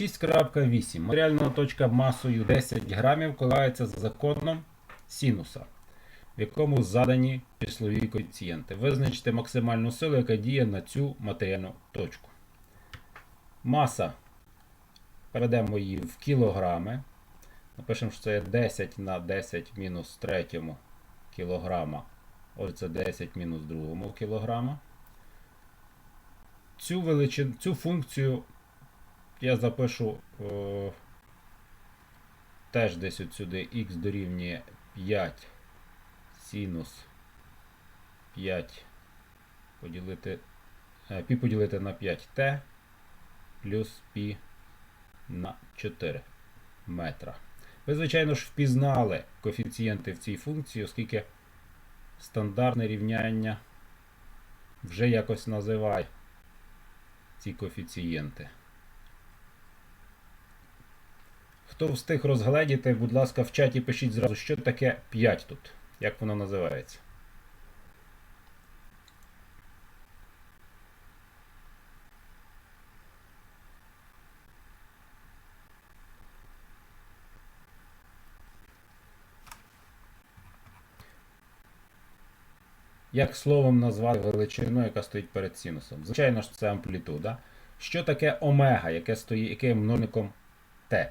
6.8. Матеріальна точка масою 10 грамів коливається за законом синуса, в якому задані числові коефіцієнти. Визначте максимальну силу, яка діє на цю матеріальну точку. Маса. Перейдемо її в кілограми. Напишемо, що це 10 на 10 мінус третьому кілограма. Отже, це 10 мінус другому кілограма. Цю, величин, цю функцію я запишу е, теж десь от сюди х дорівнює 5 синус 5 поділити, е, пі поділити на 5t плюс пі на 4 метра. Ви, звичайно ж, впізнали коефіцієнти в цій функції, оскільки стандартне рівняння вже якось називає ці коефіцієнти. Хто встиг розгледіти, будь ласка, в чаті пишіть зразу, що таке 5 тут, як воно називається. Як словом назвати величину, яка стоїть перед синусом? Звичайно ж, це амплітуда. Що таке омега, яке стоїть, яке є множником t?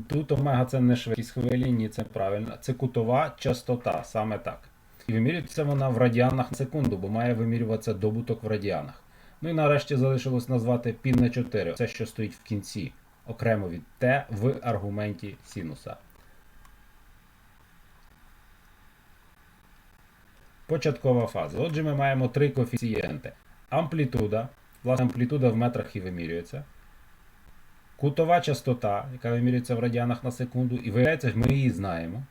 Тут омега це не швидкість хвилі, ні, це правильно. Це кутова частота, саме так. І вимірюється вона в радіанах на секунду, бо має вимірюватися добуток в радіанах. Ну і нарешті залишилось назвати пі на 4, це що стоїть в кінці, окремо від t в аргументі синуса. Початкова фаза. Отже, ми маємо три коефіцієнти. Амплітуда, власне, амплітуда в метрах і вимірюється. Кутова частота, яка вимірюється в радіанах на секунду, і виявляється, ми її знаємо.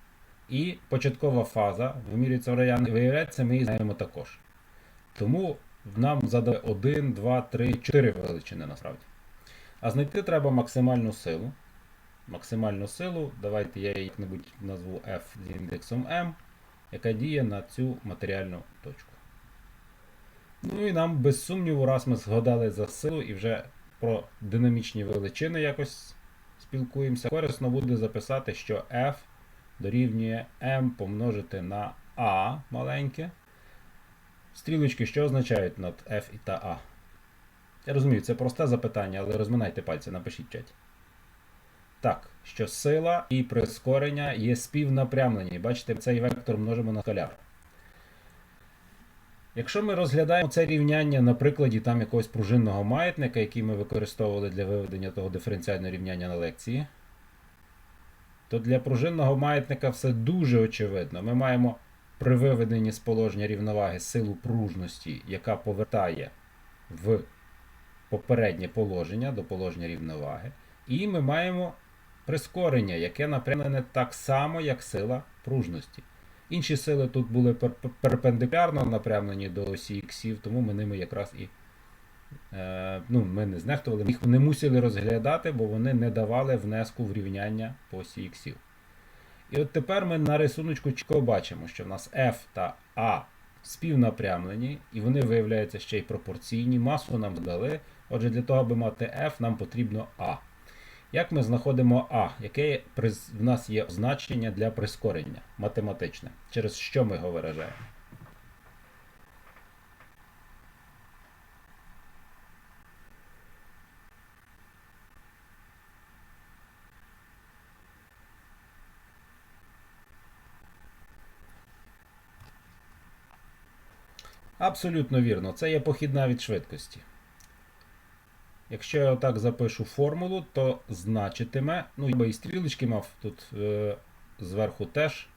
І початкова фаза вимірюється в радіанах, і виявляється, ми її знаємо також. Тому нам задали 1, 2, 3, 4 величини насправді. А знайти треба максимальну силу. Максимальну силу, давайте я її як-небудь назву F з індексом M, яка діє на цю матеріальну точку. Ну і нам без сумніву, раз ми згадали за силу і вже про динамічні величини якось спілкуємося, корисно буде записати, що F дорівнює m помножити на a маленьке. Стрілочки, що означають над F і та A? Я розумію, це просте запитання, але розминайте пальці, напишіть в чаті. Так, що сила і прискорення є співнапрямлені. Бачите, цей вектор множимо на скаляр. Якщо ми розглядаємо це рівняння на прикладі там якогось пружинного маятника, який ми використовували для виведення того диференціального рівняння на лекції, то для пружинного маятника все дуже очевидно. Ми маємо при виведенні з положення рівноваги силу пружності, яка повертає в попереднє положення до положення рівноваги. І ми маємо прискорення, яке напрямлене так само, як сила пружності. Інші сили тут були пер- перпендикулярно напрямлені до осі іксів, тому ми ними якраз і е, ну, ми не знехтували, їх не мусили розглядати, бо вони не давали внеску в рівняння по осі іксів. І от тепер ми на рисуночку чітко бачимо, що в нас F та A співнапрямлені, і вони виявляються ще й пропорційні. Масу нам дали. Отже, для того, аби мати F, нам потрібно А. Як ми знаходимо А? Яке в нас є значення для прискорення математичне? Через що ми його виражаємо? Абсолютно вірно. Це є похідна від швидкості. Якщо я отак запишу формулу, то значитиме, ну я би і стрілочки мав тут е, зверху теж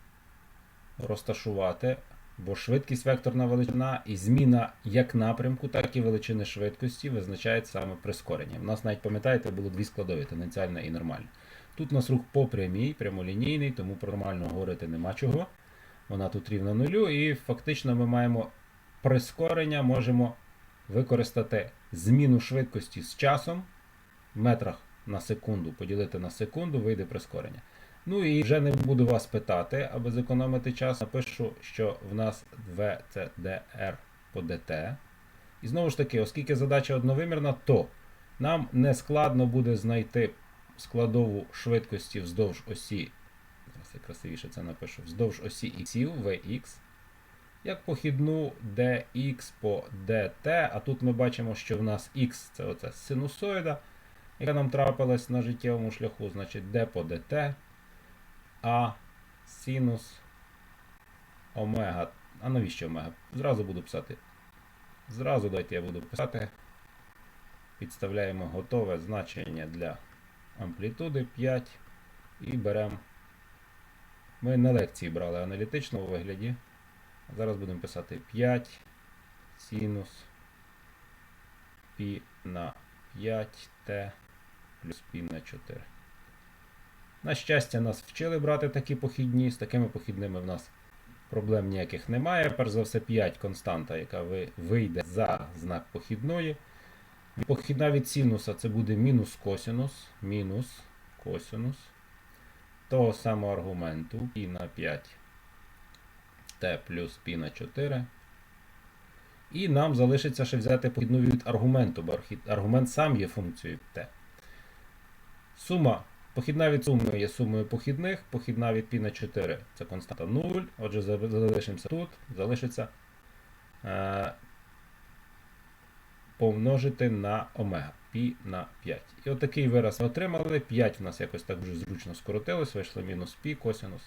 розташувати, бо швидкість векторна величина і зміна як напрямку, так і величини швидкості визначається саме прискоренням. У нас навіть пам'ятаєте, було дві складові тенденціальна і нормальна. Тут у нас рух по прямій, прямолінійний, тому про нормально говорити нема чого. Вона тут рівна нулю, і фактично ми маємо прискорення, можемо використати зміну швидкості з часом в метрах на секунду поділити на секунду, вийде прискорення. Ну і вже не буду вас питати, аби зекономити час, напишу, що в нас dr по dt. І знову ж таки, оскільки задача одновимірна, то нам не складно буде знайти складову швидкості вздовж осі. Зараз красивіше це напишу. Вздовж осі іксів Vx. Як похідну dx по dt, а тут ми бачимо, що в нас x це оця синусоїда, яка нам трапилась на життєвому шляху, значить d по dt, а синус омега. А навіщо омега? Зразу буду писати. Зразу дайте я буду писати. Підставляємо готове значення для амплітуди 5 і беремо. Ми на лекції брали аналітичному вигляді. Зараз будемо писати 5 синус пі на 5t плюс пі на 4. На щастя, нас вчили брати такі похідні. З такими похідними в нас проблем ніяких немає. Перш за все, 5 константа, яка вийде за знак похідної. Похідна від синуса це буде мінус косинус, мінус косинус того самого аргументу π на 5 t плюс π на 4. І нам залишиться ще взяти похідну від аргументу, бо архі- аргумент сам є функцією t. Сума. Похідна від суми є сумою похідних, похідна від π на 4 це константа 0. Отже, за- залишимося тут, залишиться е, помножити на омега π на 5. І отакий вираз ми отримали. 5 в нас якось так дуже зручно скоротилось, вийшло мінус π косинус.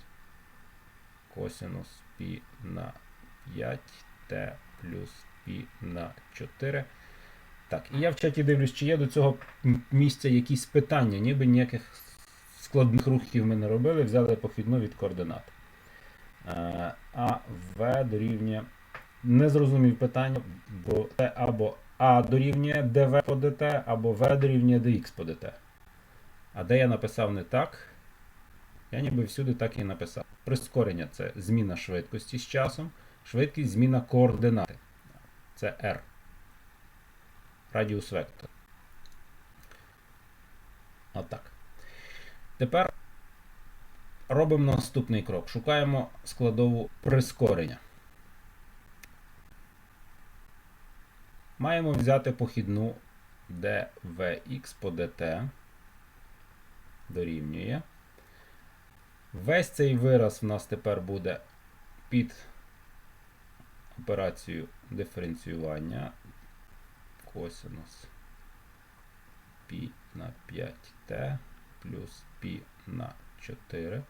Косинус π на 5 t плюс π на 4. Так, і я в чаті дивлюсь, чи є до цього місця якісь питання, ніби ніяких складних рухів ми не робили, взяли похідну від координат. Е, А В дорівнює. Не зрозумів питання, бо це або А дорівнює dv по dt, або В дорівнює dx по dt. А де я написав не так, я ніби всюди так і написав. Прискорення це зміна швидкості з часом, швидкість зміна координати. Це R. Радіус вектор. Отак. Тепер робимо наступний крок. Шукаємо складову прискорення. Маємо взяти похідну dvx по dt дорівнює. Весь цей вираз в нас тепер буде під операцію диференціювання косинус π на 5t плюс π на 4.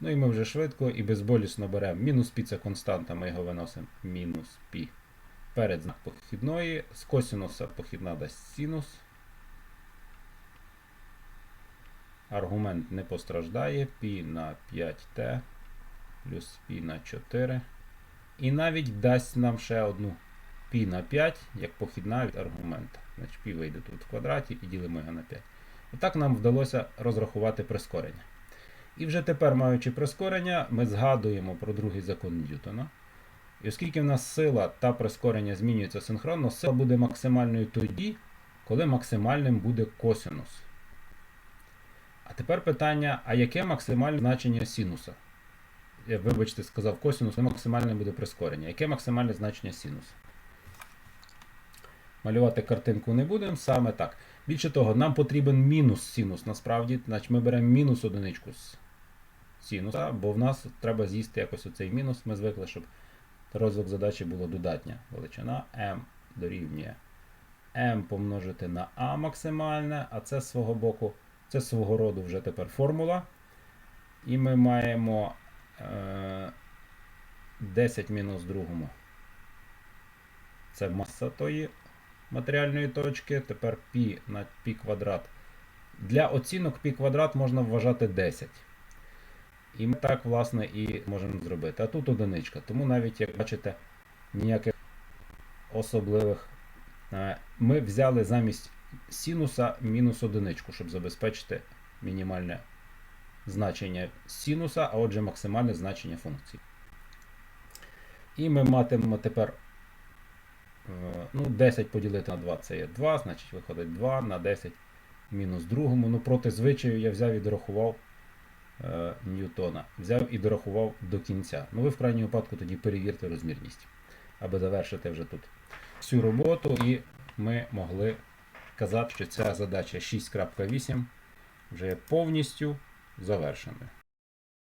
Ну і ми вже швидко і безболісно беремо мінус пі це константа, ми його виносимо мінус пі перед знак похідної, з косинуса похідна дасть синус. Аргумент не постраждає. Пі на 5Т плюс π на 4. І навіть дасть нам ще одну π на 5 як похідна від аргумента. Значить, пі вийде тут в квадраті і ділимо його на 5. Отак нам вдалося розрахувати прискорення. І вже тепер, маючи прискорення, ми згадуємо про другий закон Ньютона. І оскільки в нас сила та прискорення змінюються синхронно, сила буде максимальною тоді, коли максимальним буде косинус. А тепер питання: а яке максимальне значення синуса? Я, вибачте, сказав косинус, але максимальне буде прискорення. Яке максимальне значення синуса? Малювати картинку не будемо, саме так. Більше того, нам потрібен мінус синус. Насправді, значить ми беремо мінус одиничку з синуса, бо в нас треба з'їсти якось оцей мінус. Ми звикли, щоб розвиток задачі було додатня величина m дорівнює m помножити на a максимальне, а це з свого боку, це свого роду вже тепер формула. І ми маємо е, 10 мінус другому. Це маса тої матеріальної точки. Тепер π на π квадрат. Для оцінок π квадрат можна вважати 10. І ми так, власне, і можемо зробити. А тут одиничка. Тому навіть, як бачите, ніяких особливих. е, Ми взяли замість синуса мінус одиничку, щоб забезпечити мінімальне значення синуса, а отже максимальне значення функції. І ми матимемо тепер е, ну, 10 поділити на 2 це є 2, значить виходить 2 на 10 мінус другому. Ну, проти звичаю я взяв і дорахував е, Ньютона. Взяв і дорахував до кінця. Ну, ви в крайньому випадку тоді перевірте розмірність, аби завершити вже тут всю роботу, і ми могли казати, що ця задача 6.8 вже повністю завершеною.